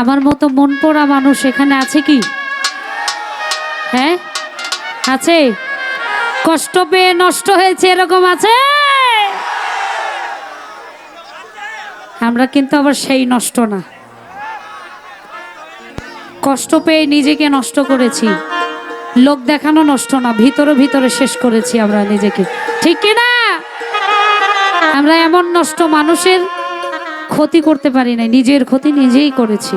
আমার মতো মন পড়া মানুষ এখানে আছে কি? হ্যাঁ? আছে? কষ্ট পেয়ে নষ্ট হয়েছে এরকম আছে? আমরা কিন্তু আবার সেই নষ্ট না। কষ্ট পেয়ে নিজেকে নষ্ট করেছি। লোক দেখানো নষ্ট না, ভিতরে ভিতরে শেষ করেছি আমরা নিজেকে। ঠিক কি না আমরা এমন নষ্ট মানুষের ক্ষতি করতে পারি নাই, নিজের ক্ষতি নিজেই করেছি।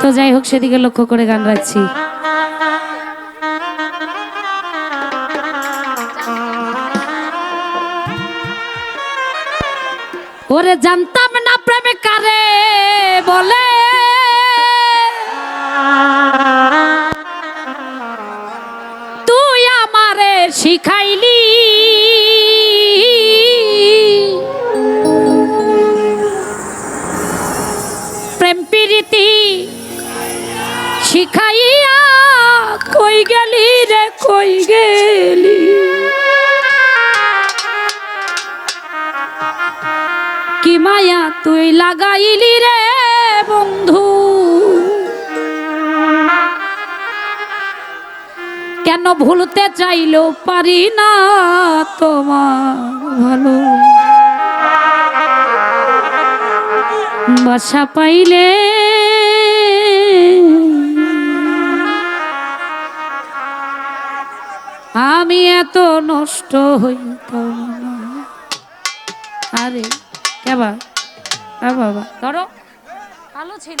তো যাই হোক, সেদিকে লক্ষ্য করে গান রাখছি। ওরে জানতাম না প্রেমে কারে বলে। তুই আমারে শিখাইলি শিখাইয়া কই গেলি রে, কই গেলি? কি মায়া তুই লাগাইলি রে, বন্ধু? কেন ভুলতে চাইলেও পারি না তোমার ভালো? বাসা পাইলে আমি এত নষ্ট হইতাম আরে কেবা বাবা? ধরো। ভালো ছিল।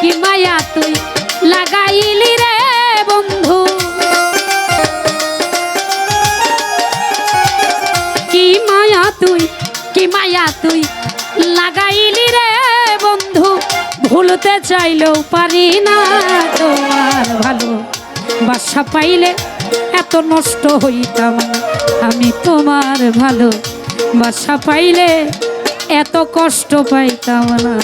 কি মায়া তুই লাগাইলি রে বন্ধু? কি মায়া তুই, কি মায়া তুই লাগাইলি রে বন্ধু? ভুলতে চাইলেও পারি না তোমার ভালো। বাসা পাইলে এত নষ্ট হইতাম আমি তোমার ভালো। বাসা পাইলে এত কষ্ট পাইতাম না।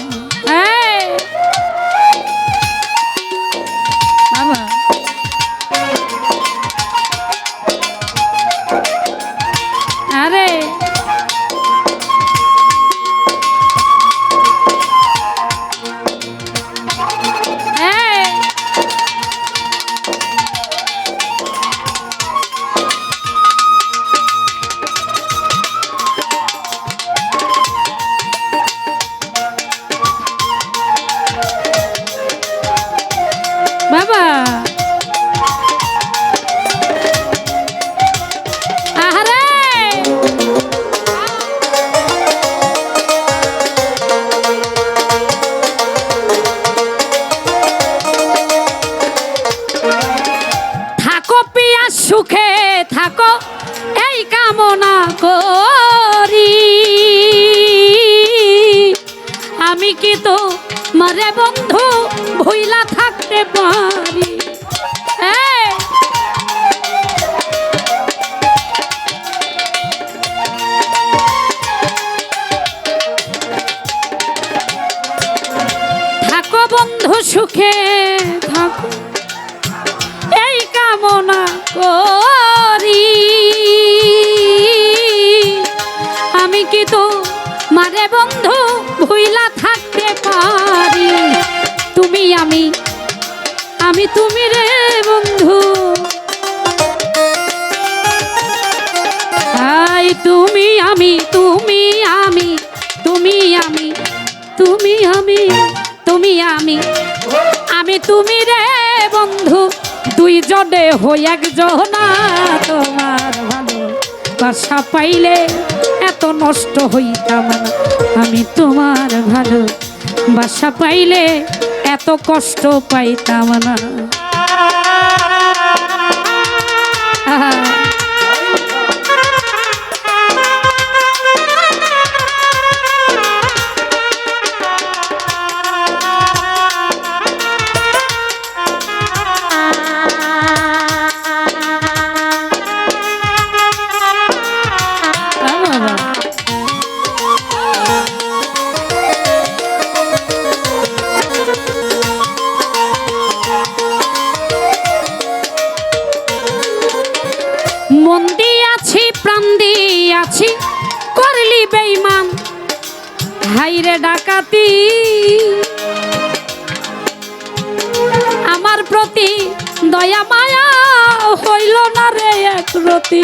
সুখে থাকো। এই কামনা করি। আমি কি তো মারে বন্ধু ভুইলা থাকতে পারি? তুমি আমি আমি তুমি রে বন্ধু। আই, তুমি আমি তুমি আমি তুমি আমি তুমি আমি তুমি আমি। আমি তুমি রে বন্ধু, দুই জনে হই একজনা। তোমার ভালো বাসা পাইলে এত নষ্ট হইতাম না। আমি তোমার ভালো বাসা পাইলে এত কষ্ট পাইতাম না। হাইরে ডাকাতি। আমার প্রতি দয়া মায়া হইল না রে এক রতি।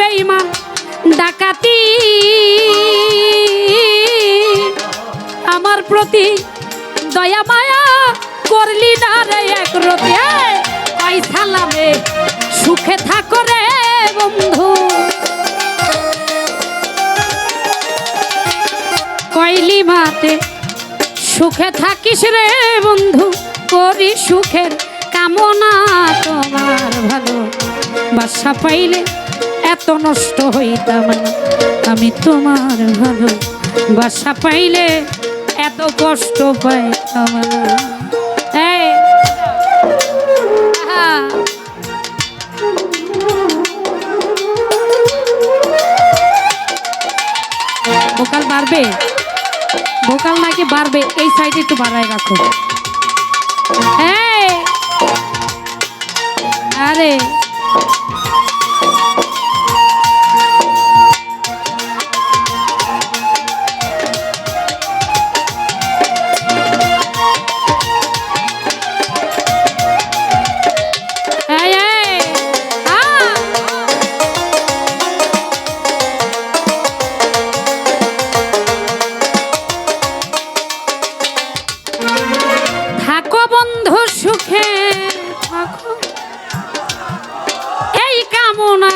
করলি ডাকাতি। আমার প্রতি দয়া মায়া করলি না রে এক রতি। আই সালামে সুখে থাকো রে বন্ধু। কইলি মাতে, সুখে থাকিস রে বন্ধু, করি সুখের কামনা তোমার ভালো বাসা পাইলে এত নষ্ট হইতাম আমি তোমার ভালো বাসা পাইলে এত কষ্ট পাইতাম ভোকাল বাড়বে? ভোকাল নাকি বাড়বে? এই সাইডে একটু বাড়ায় রাখো। এই! আরে। সুখে থাকো। এই কামনা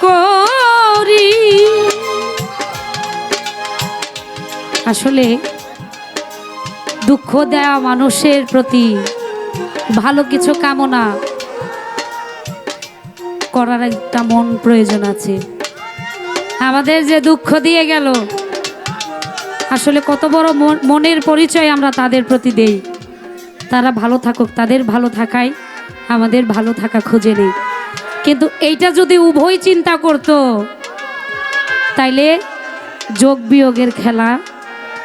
করি। আসলে দুঃখ দেওয়া মানুষের প্রতি ভালো কিছু কামনা করার একটা মন প্রয়োজন আছে। আমাদের যে দুঃখ দিয়ে গেল, আসলে কত বড় মন- মনের পরিচয় আমরা তাদের প্রতি দেই। তারা ভালো থাকুক, তাদের ভালো থাকায় আমাদের ভালো থাকা খুঁজে নেই। কিন্তু এইটা যদি উভয় চিন্তা করত, তাইলে যোগ বিয়োগের খেলা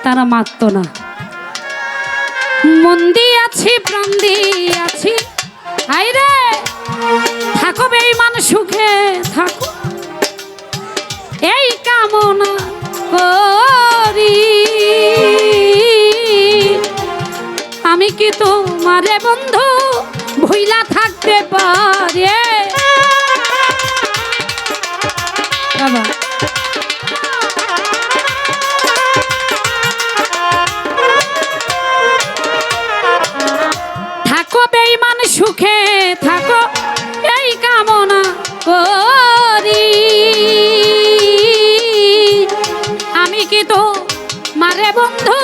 তারা মারত না। মন্দি আছি, প্রাণ আছি হাই রে! থাকো বেইমান সুখে থাকো এই কামনা। করি আমি কি তোমারে বন্ধু? ভুইলা থাকতে পারে। বাবা। মারে বন্ধু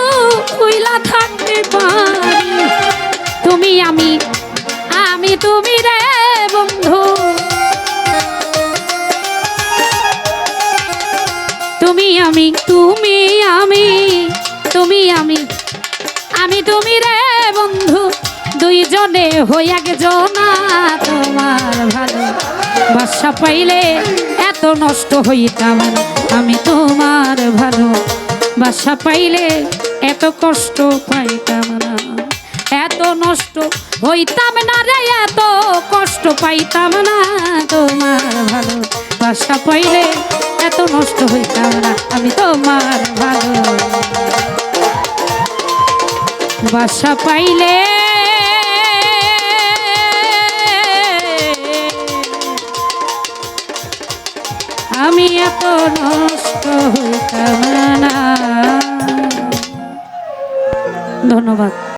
উইলা থাকতে পারি তুমি আমি আমি তুমি রে বন্ধু। তুমি আমি তুমি আমি তুমি আমি আমি তুমি রে বন্ধু। দুইজনে হইয়া জনা তোমার ভালো। বাসা পাইলে এত নষ্ট হইতাম, আমি তোমার ভালো। বাসা পাইলে এত কষ্ট পাইতাম না। এত নষ্ট হইতাম না রে, এত কষ্ট পাইতাম না। তোমার ভালো বাসা পাইলে এত নষ্ট হইতাম না। আমি তোমার ভালো। বাসা পাইলে আমি এত নষ্ট হইতাম না। ধন্যবাদ।